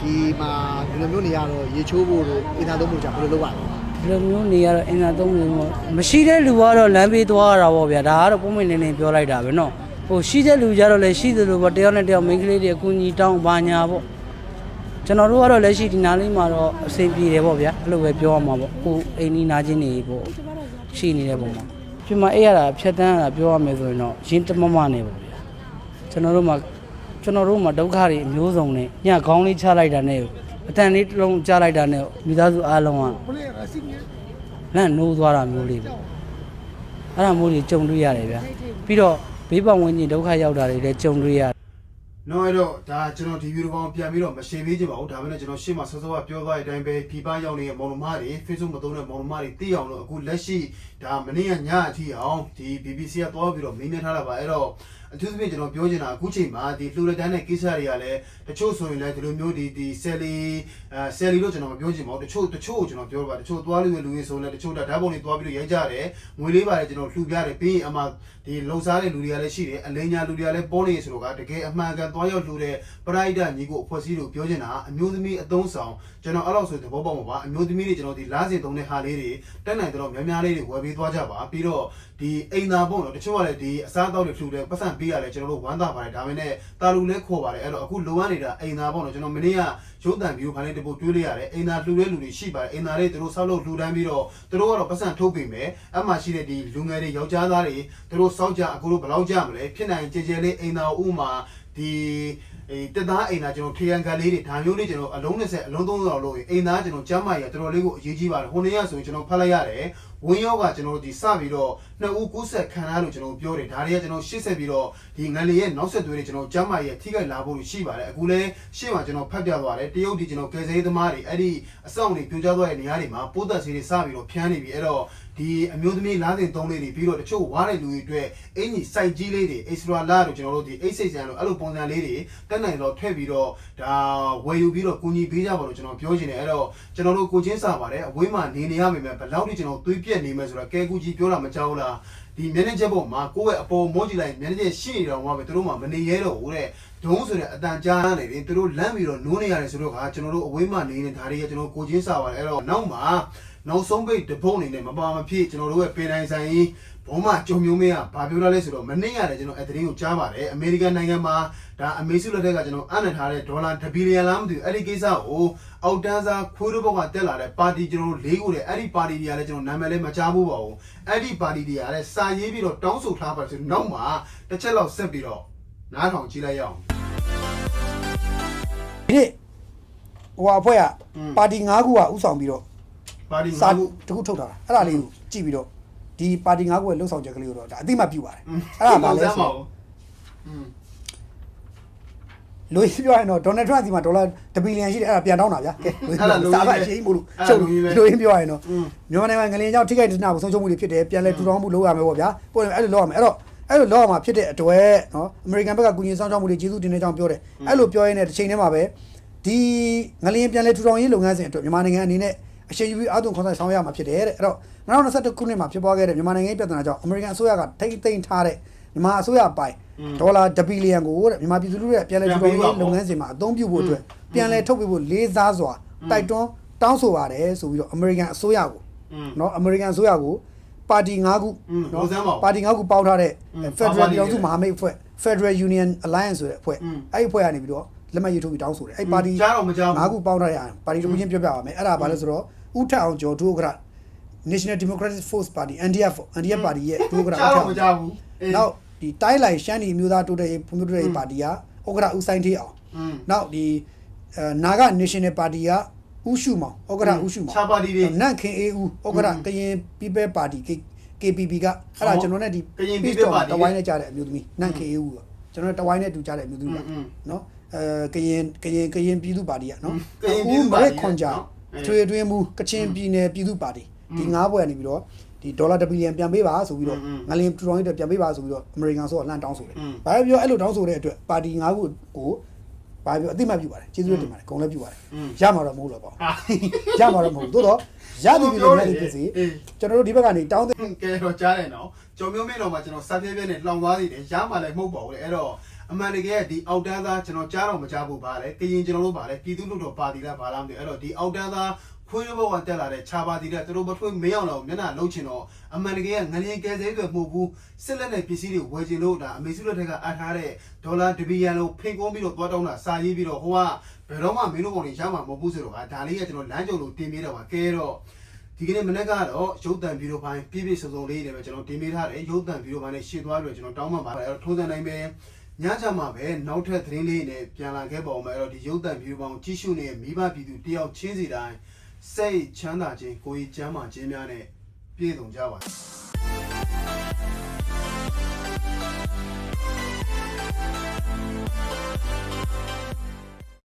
ဒီမှာဒီလိုမျိုးနေရတော့ရေချိုးဖို့တို့အင်တာသုံးဖို့ကြာဘယ်လိုလုပ်ရလဲဒီလိုမျိုးနေရတော့အင်တာသုံးနေမှာမရှိတဲ့လူကတော့လမ်းပေးသွားရတာပေါ့ဗျာဒါကတော့ပုံမှန်နေနေပြောလိုက်တာပဲနော်ဟိုရှိတဲ့လူကြတော့လည်းရှိသလိုပေါ့တယောက်နဲ့တယောက်မိန်းကလေးတွေအကူအညီတောင်းပါညာပေါ့ကျွန်တော်တို့ကတော့လက်ရှိဒီနားလေးမှာတော့အဆင်ပြေတယ်ပေါ့ဗျာအဲ့လိုပဲပြောရမှာပေါ့ကိုအိမ်နီးနာချင်းနေပေါ့ရှိနေတဲ့ပုံမှာပြမအေးရတာဖြတ်တန်းရတာပြောရမယ်ဆိုရင်တော့ရင်းတမမနေပေါ့ ကျွန်တော်တို့မှာကျွန်တော်တို့မှာဒုက္ခတွေအမျိုးစုံနဲ့ညခေါင်းလေးချလိုက်တာနဲ့အတန်လေးတစ်လုံးချလိုက်တာနဲ့မိသားစုအားလုံးကလန့်နိုးသွားတာမျိုးလေးပေါ့အဲ့ဒါမျိုးတွေကြုံတွေ့ရတယ်ဗျာပြီးတော့ဘေးပတ်ဝန်းကျင်ဒုက္ခရောက်တာတွေလည်းကြုံတွေ့ရတယ်နော်အဲ့တော့ဒါကျွန်တော်ဒီဗီဒီယိုကောင်ပြန်ပြီးတော့မရှင်းပေးချင်ပါဘူးဒါပေမဲ့ကျွန်တော်ရှင်းမှာစောစောကပြောသွားတဲ့အတိုင်းပဲပြည်ပရောက်နေတဲ့မောင်နှမတွေ Facebook မသုံးတဲ့မောင်နှမတွေသိအောင်လို့အခုလက်ရှိဒါမနေ့ကညအထိအောင်ဒီ BBC ကသွားပြီးတော့မေးမြန်းထားတာပါအဲ့တော့ အထူးသဖြင့်ကျွန်တော်ပြောချင်တာအခုချိန်မှာဒီလှူလက်တန်းတဲ့ကိစ္စတွေကလည်းတချို့ဆိုရင်လည်းဒီလိုမျိုးဒီဒီဆယ်လီအဲဆယ်လီလို့ကျွန်တော်မပြောချင်ပါဘူးတချို့တချို့ကိုကျွန်တော်ပြောပါတချို့သွားလို့လူရင်းဆိုလည်းတချို့ဓာတ်ပုံတွေသွားပြီးတော့ရိုက်ကြတယ်ငွေလေးပါတယ်ကျွန်တော်လှူပြတယ်ပြီးရင်အမှဒီလုံစားတဲ့လူတွေကလည်းရှိတယ်အလင်းညာလူတွေကလည်းပေါ်နေဆိုတော့ကတကယ်အမှန်ကန်သွားရောက်လှူတဲ့ပရိုက်တာညီကိုအဖွဲ့အစည်းတို့ပြောချင်တာအမျိုးသမီးအသုံးဆောင်ကျွန်တော်အဲ့လောက်ဆိုသဘောပေါက်မှာပါအမျိုးသမီးတွေကျွန်တော်ဒီလားစင်သုံးတဲ့ဟာလေးတွေတက်နိုင်တော့များများလေးတွေဝယ်ပေးသွားကြပါပြီးတော့ ဒီအိမ်သာပုံတော့တချို့ကလည်းဒီအစားအသောက်တွေလှူတယ်ပတ်စံပေးရတယ်ကျွန်တော်တို့ဝမ်းသာပါတယ်ဒါပေမဲ့တာလူလည်းခေါ်ပါတယ်အဲ့တော့အခုလိုအပ်နေတာအိမ်သာပုံတော့ကျွန်တော်မနေ့ကရုပ်တံဗီဒီယိုဖိုင်လေးတစ်ပုတ်တွေးလိုက်ရတယ်အိမ်သာလှူတဲ့လူတွေရှိပါတယ်အိမ်သာလေးသူတို့ဆောက်လုပ်လှူဒန်းပြီးတော့သူတို့ကတော့ပတ်စံထုတ်ပေးမယ်အမှရှိတဲ့ဒီလူငယ်တွေယောက်ျားသားတွေသူတို့စောက်ကြအခုတို့ဘယ်လောက်ကြမလဲဖြစ်နိုင်ကြဲကြဲလေးအိမ်သာဥမာဒီ အေးတက်သားအိမ်သားကျွန်တော်ထေရန်ကန်လေးတွေဒါမျိုးလေးကျွန်တော်အလုံး20အလုံး30လောက်လို့အိမ်သားကျွန်တော်ကျမ်းမာရတော်တော်လေးကိုအရေးကြီးပါတယ်ဟိုနေ့ကဆိုရင်ကျွန်တော်ဖတ်လိုက်ရတယ်ဝင်းရောကကျွန်တော်ဒီစပြီးတော့နှစ်ဦးကူးဆက်ခံရလို့ကျွန်တော်ပြောတယ်ဒါတွေကကျွန်တော်ရှေ့ဆက်ပြီးတော့ဒီငလျင်ရဲ့နောက်ဆက်သွေးတွေကျွန်တော်ကျမ်းမာရထိခိုက်လာဖို့ရှိပါတယ်အခုလဲရှေ့မှာကျွန်တော်ဖတ်ပြသွားတယ်တရုတ်ဒီကျွန်တော်ကယ်ဆယ်ရေးသမားတွေအဲ့ဒီအဆောင်တွေပြိုကျသွားတဲ့နေရာတွေမှာပိုးသက်ဆေးတွေစပြီးတော့ဖျန်းနေပြီအဲ့တော့ ဒီအမျိုးသမီးလားစဉ်သုံးလေးတွေပြီးတော့တချို့ဝါးတဲ့လူတွေအတွက်အင်ကြီးစိုက်ကြီးလေးတွေ extra လာတို့ကျွန်တော်တို့ဒီ H6 ဆန်တို့အဲ့လိုပုံစံလေးတွေတက်နိုင်တော့ထည့်ပြီးတော့ဒါဝယ်ယူပြီးတော့ကူညီပေးကြပါလို့ကျွန်တော်ပြောချင်တယ်အဲ့တော့ကျွန်တော်တို့ကိုချင်းစာပါတယ်အဝေးမှာနေနေရမိမယ်ဘယ်လောက်ထိကျွန်တော်သွေးပြက်နေမယ်ဆိုတော့ကဲကူကြီးပြောတာမကြောက်လားဒီ manager ဘောမှာကိုယ့်ရဲ့အပေါ်မောကြည့်လိုက် manager ရှိနေတော့မှပဲသူတို့မှမနေရတော့ဘူးတဲ့ဒုံးဆိုတဲ့အတန်ကြားနေတယ်သူတို့လမ်းပြီးတော့နိုးနေရတယ်ဆိုတော့ကကျွန်တော်တို့အဝေးမှာနေနေဒါတွေကကျွန်တော်ကိုချင်းစာပါတယ်အဲ့တော့နောက်မှာ နောက်ဆုံးပိတ်တပုံးနေနဲ့မပါမဖြစ်ကျွန်တော်တို့ရဲ့ပင်တိုင်းဆိုင်ကြီးဘုံမကြုံမျိုးမင်းကဘာပြောရလဲဆိုတော့မနေ့ရတယ်ကျွန်တော်အသတင်းကိုကြားပါတယ်အမေရိကန်နိုင်ငံမှာဒါအမေစုလက်ထက်ကကျွန်တော်အနက်ထားတဲ့ဒေါ်လာ1ဘီလီယံလားမသိဘူးအဲ့ဒီကိစ္စကိုအောက်တန်းစားခွေးတို့ဘက်ကတက်လာတဲ့ပါတီကျွန်တော်တို့၄ခုတဲ့အဲ့ဒီပါတီတွေကလည်းကျွန်တော်နာမည်လည်းမကြားဘူးပါဘူးအဲ့ဒီပါတီတွေကလည်းစာရေးပြီးတော့တောင်းဆိုထားပါဆိုနောက်မှာတစ်ချက်လောက်ဆက်ပြီးတော့နားထောင်ကြည့်လိုက်ရအောင်ဒီနေ့ဟိုအဖွဲ့ကอืมပါတီ၅ခုကဥဆောင်ပြီးတော့ ပါတီစာခုတခုထုတ်ထားတာအဲ့ဒါလေးကိုကြည့်ပြီးတော့ဒီပါတီ၅ခုရဲ့လှုပ်ဆောင်ချက်ကလေးကိုတော့ဒါအတိမပြုပါတယ်အဲ့ဒါမှလည်းဆိုလို့ပြောရင်တော့ဒေါ်နယ်ထရန့်စီမှာဒေါ်လာ1ဘီလီယံရှိတယ်အဲ့ဒါပြန်တောင်းတာဗျာကဲစာပါအချင်းမို့လို့ချုပ်လို့ရင်းပြောရင်တော့မြန်မာနိုင်ငံငလျင်ကြောင့်ထိခိုက်ဒဏ်ကိုဆုံးရှုံးမှုတွေဖြစ်တယ်ပြန်လဲထူထောင်မှုလုပ်ရမယ်ပေါ့ဗျာပို့အဲ့လိုလုပ်ရမယ်အဲ့တော့အဲ့လိုလောက်မှာဖြစ်တဲ့အတွက်နော်အမေရိကန်ဘက်ကကုညီဆောင်ရှောက်မှုတွေကျေးဇူးတင်တဲ့ကြောင်းပြောတယ်အဲ့လိုပြောရင်းနဲ့တစ်ချိန်တည်းမှာပဲဒီငလျင်ပြန်လဲထူထောင်ရေးလုပ်ငန်းစဉ်အတွက်မြန်မာနိုင်ငံအနေနဲ့ အရှိန်ယူပြီးအသွင်ခွန်ဆိုင်ဆောင်ရွက်ရမှာဖြစ်တယ်တဲ့အဲ့တော့2021ခုနှစ်မှာဖြစ်ပွားခဲ့တဲ့မြန်မာနိုင်ငံရဲ့ပြဿနာကြောင့်အမေရိကန်အစိုးရကထိမ့်သိမ်းထားတဲ့မြန်မာအစိုးရပိုင်ဒေါ်လာ1ဘီလီယံကိုတဲ့မြန်မာပြည်သူလူထုရဲ့ပြန်လဲထူထောင်ရေးလုပ်ငန်းစဉ်မှာအသုံးပြုဖို့အတွက်ပြန်လဲထုတ်ပေးဖို့လေးစားစွာတိုက်တွန်းတောင်းဆိုပါတယ်ဆိုပြီးတော့အမေရိကန်အစိုးရကို อืม เนาะအမေရိကန်အစိုးရကိုပါတီ၅ခု อืม เนาะ ဟိုစမ်းပါဦး ပါတီ၅ခုပေါင်းထားတဲ့ อืม Federal ပါတီ ပြည်တော်စု တွေ မဟာမိတ်အဖွဲ့ Federal Union Alliance ဆိုတဲ့အဖွဲ့ อืม အဲ့ဒီအဖွဲ့ကနေပြီးတော့လက်မှတ်ရေးထိုးပြီးတောင်းဆိုတယ်အဲ့ဒီပါတီ ကြားတော့မကြားဘူး ၅ခုပေါင်းထားတဲ့အားပါတီတစ်ခုချင်းပြောပြပါမယ်အဲ့ဒါဘာလဲဆိုတော့ ဦးထအောင်ကျော်ဒုက္ခရ National Democratic Force Party NDF NDF ပါတီရဲ့ဒုက္ခရဦးထအောင်ကျော်နောက်ဒီတိုင်းလိုက်ရှမ်းပြည်မျိုးသားတိုးတက်ရေးဖွံ့ဖြိုးတိုးတက်ရေးပါတီကဥက္ကဋ္ဌဦးဆိုင်ထေးအောင်နောက်ဒီနာဂ National Party ကဦးရှုမောင်ဥက္ကဋ္ဌဦးရှုမောင်ရှားပါတီတွေနန့်ခင်အေးဦးဥက္ကဋ္ဌကရင်ပြည်ပဲပါတီ KPP ကအဲ့ဒါကျွန်တော်နဲ့ဒီကရင်ပြည်ပဲပါတီတဝိုင်းနဲ့ကြားတဲ့အမျိုးသမီးနန့်ခင်အေးဦးကကျွန်တော်တဝိုင်းနဲ့တူကြားတဲ့အမျိုးသမီးကနော်အဲကရင်ကရင်ကရင်ပြည်သူပါတီကနော်ဦးမရက်ခွန်ကြာ ထွေအတွင်းမူကချင်ပြည်နယ်ပြည်သူ့ပါတီဒီ၅ဘွယ်နေပြီးတော့ဒီဒေါ်လာ1ဘီလီယံပြန်ပေးပါဆိုပြီးတော့ငလင်ထူထောင်ရေးအတွက်ပြန်ပေးပါဆိုပြီးတော့အမေရိကန်ဆိုတော့လှမ်းတောင်းဆိုတယ်။ဘာပဲပြောအဲ့လိုတောင်းဆိုတဲ့အတွက်ပါတီ၅ခုကိုဘာပြောအတိမပြုပါတယ်ကျေးဇူးတင်ပါတယ်ဂုံလည်းပြုပါတယ်ရမှာတော့မဟုတ်တော့ပါဘူးရမှာတော့မဟုတ်သို့တော့ရသည်ပြီလို့လည်းဖြစ်စီကျွန်တော်တို့ဒီဘက်ကနေတောင်းတဲ့ကဲတော့ကြားတယ်နော်ကျော်မျိုးမင်းတော်မှာကျွန်တော်စက်ပြဲပြဲနဲ့လောင်သွားသေးတယ်ရမှာလည်းမဟုတ်ပါဘူးလေအဲ့တော့ အမှန်တကယ်ဒီအောက်တန်းသားကျွန်တော်ကြားတော့မကြားဘူးပါလေကရင်ကျွန်တော်တို့ပါလေပြည်သူ့လူတော်ပါတီလားဘာလားမသိဘူးအဲ့တော့ဒီအောက်တန်းသားခွေးဘဝတက်လာတဲ့ခြာပါတီတဲ့သူတို့မထွေးမရောက်တော့မျက်နှာလုံးချင်တော့အမှန်တကယ်ကငလျင်ကဲဆဲတွေမှုဘူးစစ်လက်နဲ့ပစ္စည်းတွေဝယ်ချင်လို့ဒါအမေစုလက်ထက်ကအပ်ထားတဲ့ဒေါ်လာ1ဘီလီယံလို့ဖိတ်ကုန်းပြီးတော့သွားတောင်းတာစာရေးပြီးတော့ဟိုကဘယ်တော့မှမင်းတို့ကောင်တွေရမှာမဟုတ်ဘူးဆိုတော့ဒါလေးကကျွန်တော်လမ်းကြုံလို့တင်ပေးတော့ပါကဲတော့ဒီကနေ့မနေ့ကတော့ရုပ်တံဗီဒီယိုပိုင်းပြည့်ပြည့်စုံစုံလေးတွေပဲကျွန်တော်တင်ပေးထားတယ်ရုပ်တံဗီဒီယိုပိုင်းနဲ့ရှေ့သွားပြီးတော့ကျွန်တော်တောင်းပန်ပါတယ်အဲ့တော့ထုံးစံတိုင်းပဲ ညချမှာပဲနောက်ထပ်သတင်းလေးနဲ့ပြန်လာခဲ့ပါအောင်မယ်အဲ့တော့ဒီရုပ်သံဗီဒီယိုပေါင်းကြည့်ရှုနေတဲ့မိဘပြည်သူတယောက်ချင်းစီတိုင်းစိတ်ချမ်းသာခြင်းကိုယ်ကြီးကျမ်းမာခြင်းများနဲ့ပြည့်စုံကြပါစေ